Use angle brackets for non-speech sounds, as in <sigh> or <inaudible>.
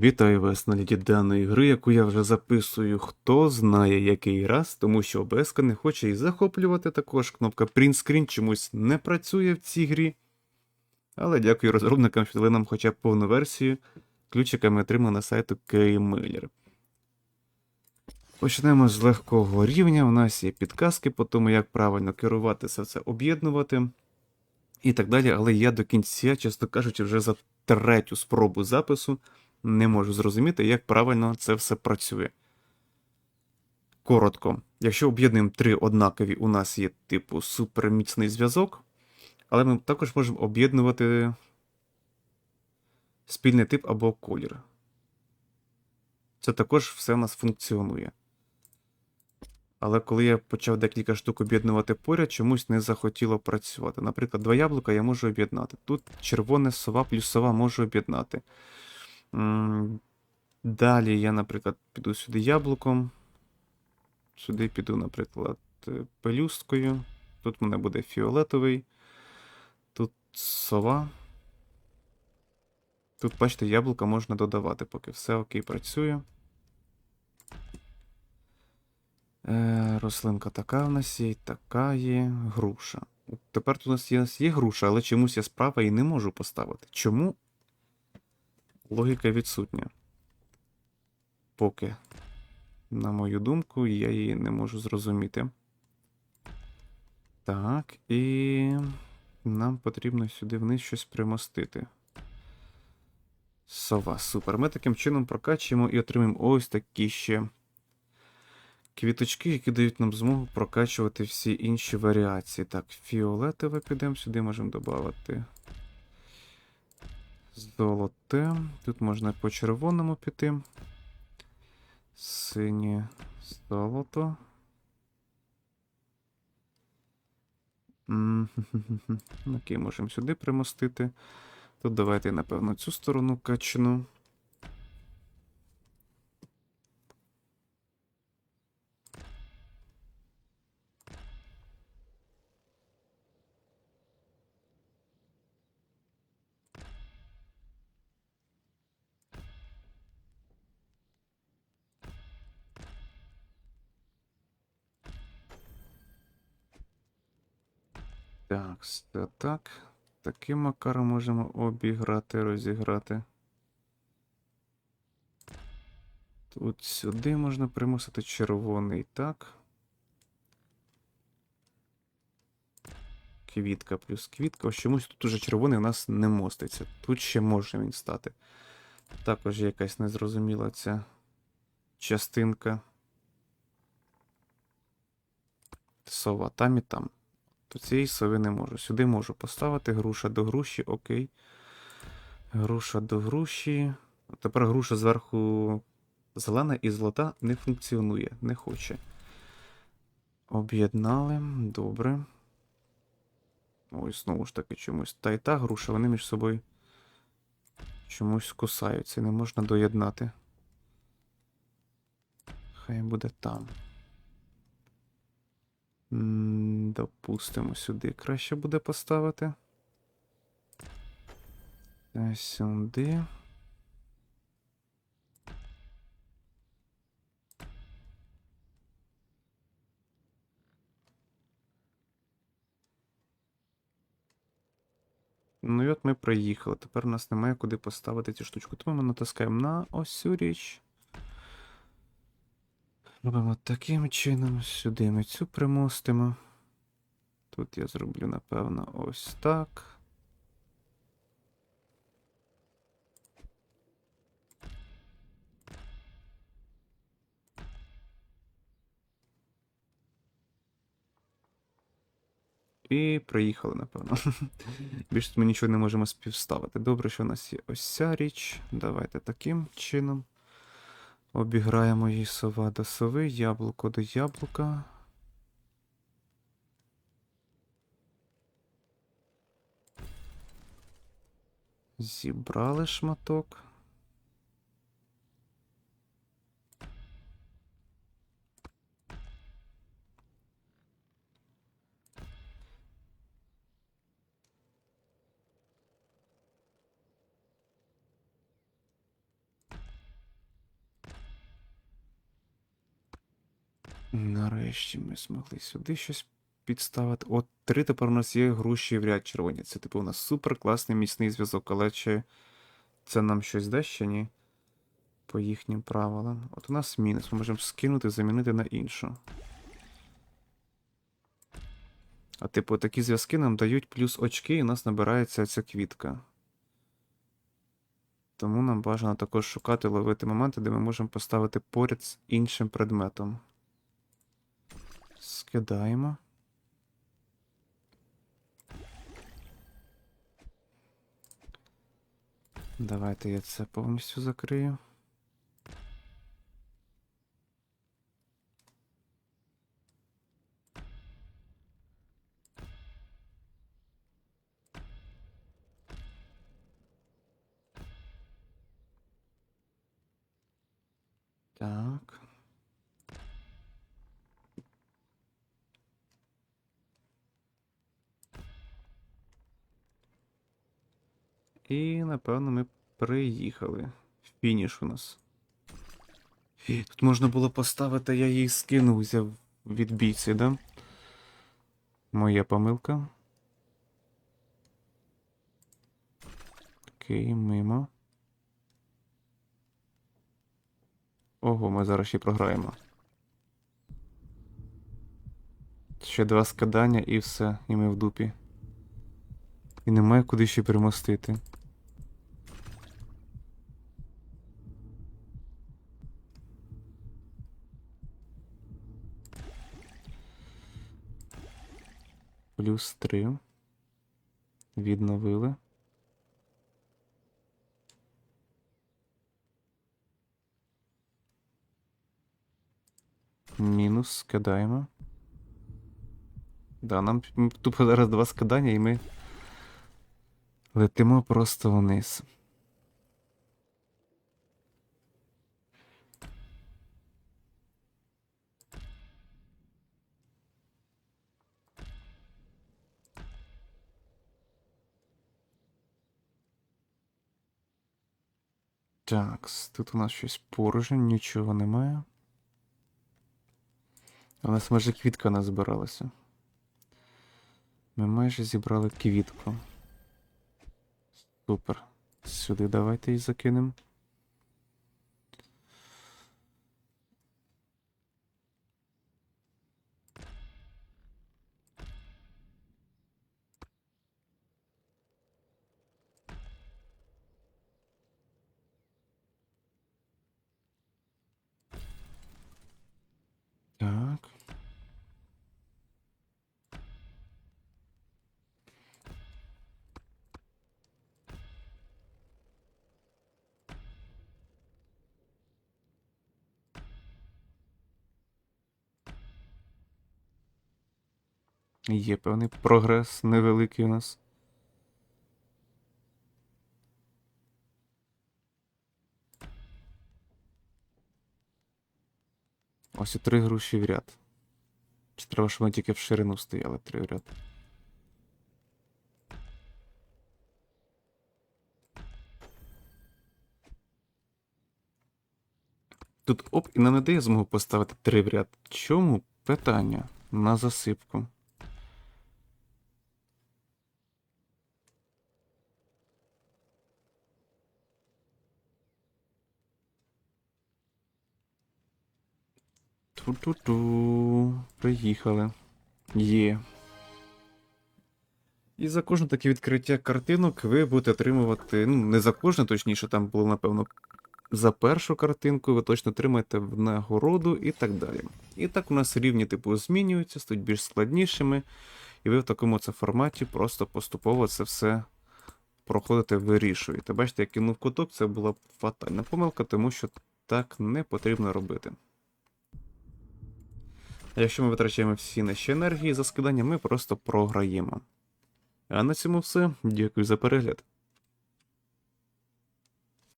Вітаю вас на ліді даної гри, яку я вже записую. Хто знає який раз, тому що ОБС не хоче і захоплювати також. Кнопка Print Screen чомусь не працює в цій грі. Але дякую розробникам, що дали нам хоча б повну версію. Ключиками отримали на сайту Keymailer. Почнемо з легкого рівня. У нас є підказки по тому, як правильно керувати все це об'єднувати і так далі. Але я до кінця, чесно кажучи, вже за третю спробу запису не можу зрозуміти, як правильно це все працює. Коротко, якщо об'єднуємо три однакові, у нас є типу суперміцний зв'язок, але ми також можемо об'єднувати спільний тип або колір. Це також все у нас функціонує. Але коли я почав декілька штук об'єднувати поряд, чомусь не захотіло працювати. Наприклад, два яблука я можу об'єднати. Тут червоне сова плюс сова можу об'єднати. Далі я, наприклад, піду сюди яблуком. Сюди піду, наприклад, е, пелюсткою. Тут в мене буде фіолетовий. Тут сова. Тут, бачите, яблука можна додавати, поки все окей працює. Е, рослинка така в нас є, така є груша. Тепер тут у нас є, у нас є груша, але чомусь я справа і не можу поставити. Чому? Логіка відсутня. Поки, на мою думку, я її не можу зрозуміти. Так, і нам потрібно сюди вниз щось примостити. Сова, супер. Ми таким чином прокачуємо і отримаємо ось такі ще квіточки, які дають нам змогу прокачувати всі інші варіації. Так, фіолетове підемо сюди, можемо додати. Золоте. Тут можна по червоному піти. Синє золото. Окей, можемо сюди примостити. Тут давайте, напевно, цю сторону качну. Так, це так. Таким макаром можемо обіграти, розіграти. Тут сюди можна примусити червоний, так. Квітка плюс квітка. Ось чомусь тут уже червоний у нас не моститься. Тут ще може він стати. Також якась незрозуміла ця частинка. Сова там і там. То цієї сови не можу. Сюди можу поставити груша до груші, окей. Груша до груші. Тепер груша зверху зелена і золота не функціонує, не хоче. Об'єднали. Добре. Ось, знову ж таки, чомусь. Та і та груша, вони між собою чомусь кусаються. Не можна доєднати. Хай буде там. Допустимо, сюди краще буде поставити. Та сюди. Ну і от ми приїхали. Тепер у нас немає куди поставити цю штучку. Тому ми натискаємо на ось цю річ. Робимо таким чином. Сюди ми цю примостимо. Тут я зроблю, напевно, ось так. І приїхали, напевно. <laughs> Більше ми нічого не можемо співставити. Добре, що у нас є ось ця річ. Давайте таким чином. Обіграємо її сова до сови, яблуко до яблука. Зібрали шматок. Нарешті ми змогли сюди щось підставити. От три тепер у нас є груші в ряд червоні. Це типу у нас супер класний міцний зв'язок, але чи це нам щось дасть ще ні? По їхнім правилам. От у нас мінус. Ми можемо скинути, замінити на іншу. А типу, такі зв'язки нам дають плюс очки, і у нас набирається ця квітка. Тому нам бажано також шукати, ловити моменти, де ми можемо поставити поряд з іншим предметом. Скидаємо. Давайте я це повністю закрию. Так. І, напевно, ми приїхали. Фініш у нас. Тут можна було поставити, я її скинув, взяв від бійці, да? Моя помилка. Окей, мимо. Ого, ми зараз ще програємо. Ще два скидання і все, і ми в дупі. І немає куди ще перемостити. Плюс три. Відновили. Мінус скидаємо. Да, нам тупо зараз два скидання, і ми летимо просто вниз. Так, тут у нас щось порожнє, нічого немає. У нас майже квітка не збиралася. Ми майже зібрали квітку. Супер. Сюди давайте її закинемо. Так. Є певний прогрес невеликий у нас. Ось і три груші в ряд. Чи треба, щоб вони тільки в ширину стояли три в ряд? Тут оп, і нам не дає змогу поставити три в ряд. Чому? Питання на засипку. Ту-ту-ту. Приїхали. Є. І за кожне таке відкриття картинок ви будете отримувати. Ну, не за кожне, точніше, там було, напевно, за першу картинку ви точно отримаєте в нагороду і так далі. І так у нас рівні типу змінюються, стають більш складнішими, і ви в такому це форматі просто поступово це все проходите, вирішуєте. Бачите, я кинув куток, це була фатальна помилка, тому що так не потрібно робити. Якщо ми витрачаємо всі наші енергії за скидання, ми просто програємо. А на цьому все. Дякую за перегляд.